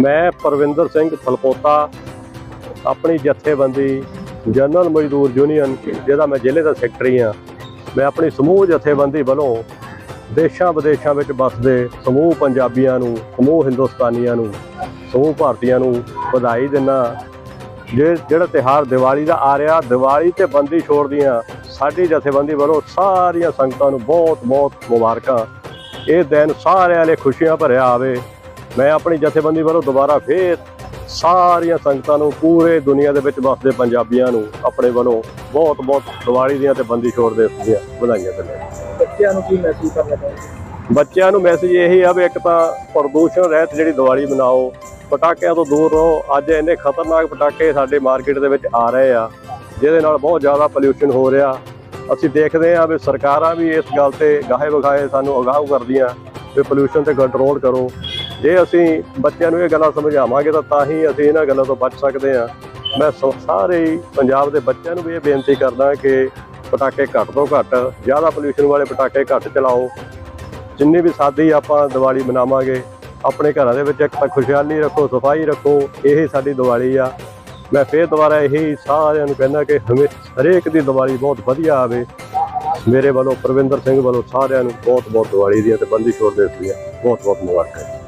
ਮੈਂ ਪਰਵਿੰਦਰ ਸਿੰਘ ਫਲਪੋਤਾ ਆਪਣੀ ਜਥੇਬੰਦੀ ਜਨਰਲ ਮਜ਼ਦੂਰ ਯੂਨੀਅਨ, ਜਿਹਦਾ ਮੈਂ ਜ਼ਿਲ੍ਹੇ ਦਾ ਸੈਕਟਰੀ ਆ ਮੈਂ ਆਪਣੀ ਸਮੂਹ ਜਥੇਬੰਦੀ ਵੱਲੋਂ ਦੇਸ਼ਾਂ ਵਿਦੇਸ਼ਾਂ ਵਿੱਚ ਵੱਸਦੇ ਸਮੂਹ ਪੰਜਾਬੀਆਂ ਨੂੰ, ਸਮੂਹ ਹਿੰਦੁਸਤਾਨੀਆਂ ਨੂੰ, ਸਮੂਹ ਭਾਰਤੀਆਂ ਨੂੰ ਵਧਾਈ ਦਿੰਦਾ ਜੇ ਜਿਹੜਾ ਤਿਹਾਰ ਦੀਵਾਲੀ ਦਾ ਆ ਰਿਹਾ, ਦੀਵਾਲੀ ਤੇ ਬੰਦੀ ਛੋੜ ਦੀਆਂ ਸਾਡੀ ਜਥੇਬੰਦੀ ਵੱਲੋਂ ਸਾਰੀਆਂ ਸੰਗਤਾਂ ਨੂੰ ਬਹੁਤ ਬਹੁਤ ਮੁਬਾਰਕਾਂ। ਇਹ ਦਿਨ ਸਾਰਿਆਂ ਲਈ ਖੁਸ਼ੀਆਂ ਭਰਿਆ ਆਵੇ। ਮੈਂ ਆਪਣੀ ਜਥੇਬੰਦੀ ਵੱਲੋਂ ਦੁਬਾਰਾ ਫੇਰ ਸਾਰੀਆਂ ਸੰਗਤਾਂ ਨੂੰ ਪੂਰੇ ਦੁਨੀਆ ਦੇ ਵਿੱਚ ਵਸਦੇ ਪੰਜਾਬੀਆਂ ਨੂੰ ਆਪਣੇ ਵੱਲੋਂ ਬਹੁਤ ਬਹੁਤ ਦੀਵਾਲੀ ਦੀਆਂ ਤੇ ਬੰਦੀ ਛੋੜ ਦੇ ਦੀਆਂ ਵਧਾਈਆਂ ਦਿੰਦਾ ਬੱਚਿਆਂ ਨੂੰ ਕੀ ਮੈਸੇਜ ਕਰਨਾ ਚਾਹੁੰਦੇ ਬੱਚਿਆਂ ਨੂੰ ਮੈਸੇਜ ਇਹੀ ਆ ਵੀ ਇੱਕ ਤਾਂ ਪ੍ਰਦੂਸ਼ਣ ਰਹਿਤ ਜਿਹੜੀ ਦੀਵਾਲੀ ਮਨਾਓ ਪਟਾਕਿਆਂ ਤੋਂ ਦੂਰ ਰਹੋ। ਅੱਜ ਇੰਨੇ ਖਤਰਨਾਕ ਪਟਾਕੇ ਸਾਡੇ ਮਾਰਕੀਟ ਦੇ ਵਿੱਚ ਆ ਰਹੇ ਆ ਜਿਹਦੇ ਨਾਲ ਬਹੁਤ ਜ਼ਿਆਦਾ ਪੋਲਿਊਸ਼ਨ ਹੋ ਰਿਹਾ। ਅਸੀਂ ਦੇਖਦੇ ਆ ਵੀ ਸਰਕਾਰਾਂ ਵੀ ਇਸ ਗੱਲ ਤੇ ਗਾਹੇ ਵਗਾਏ ਸਾਨੂੰ ਅਗਾਹ ਕਰਦੀਆਂ ਵੀ ਪੋਲਿਊਸ਼ਨ ਤੇ ਕੰਟਰੋਲ ਕਰੋ। ਜੇ ਅਸੀਂ ਬੱਚਿਆਂ ਨੂੰ ਇਹ ਗੱਲਾਂ ਸਮਝਾਵਾਂਗੇ ਤਾਂ ਤਾਂ ਹੀ ਅਸੀਂ ਇਹਨਾਂ ਗੱਲਾਂ ਤੋਂ ਬਚ ਸਕਦੇ ਹਾਂ। ਮੈਂ ਸ- ਸਾਰੇ ਹੀ ਪੰਜਾਬ ਦੇ ਬੱਚਿਆਂ ਨੂੰ ਵੀ ਇਹ ਬੇਨਤੀ ਕਰਦਾ ਕਿ ਪਟਾਕੇ ਘੱਟ ਤੋਂ ਘੱਟ, ਜ਼ਿਆਦਾ ਪੋਲਿਊਸ਼ਨ ਵਾਲੇ ਪਟਾਕੇ ਘੱਟ ਚਲਾਓ। ਜਿੰਨੀ ਵੀ ਸਾਦੀ ਆਪਾਂ ਦੀਵਾਲੀ ਮਨਾਵਾਂਗੇ, ਆਪਣੇ ਘਰਾਂ ਦੇ ਵਿੱਚ ਇੱਕ ਤਾਂ ਖੁਸ਼ਹਾਲੀ ਰੱਖੋ, ਸਫ਼ਾਈ ਰੱਖੋ, ਇਹ ਸਾਡੀ ਦੀਵਾਲੀ ਆ। ਮੈਂ ਫੇਰ ਦੁਬਾਰਾ ਇਹੀ ਸਾਰਿਆਂ ਨੂੰ ਕਹਿੰਦਾ ਕਿ ਹਮੇ, ਹਰੇਕ ਦੀ ਦੀਵਾਲੀ ਬਹੁਤ ਵਧੀਆ ਆਵੇ। ਮੇਰੇ ਵੱਲੋਂ ਪ੍ਰਵਿੰਦਰ ਸਿੰਘ ਵੱਲੋਂ ਸਾਰਿਆਂ ਨੂੰ ਬਹੁਤ ਬਹੁਤ ਦੀਵਾਲੀ ਦੀਆਂ ਤੇ ਬੰਦੀ ਛੋੜ ਦੇ ਦੀਆਂ ਬਹੁਤ ਬਹੁਤ ਮੁਬਾਰਕਾਂ।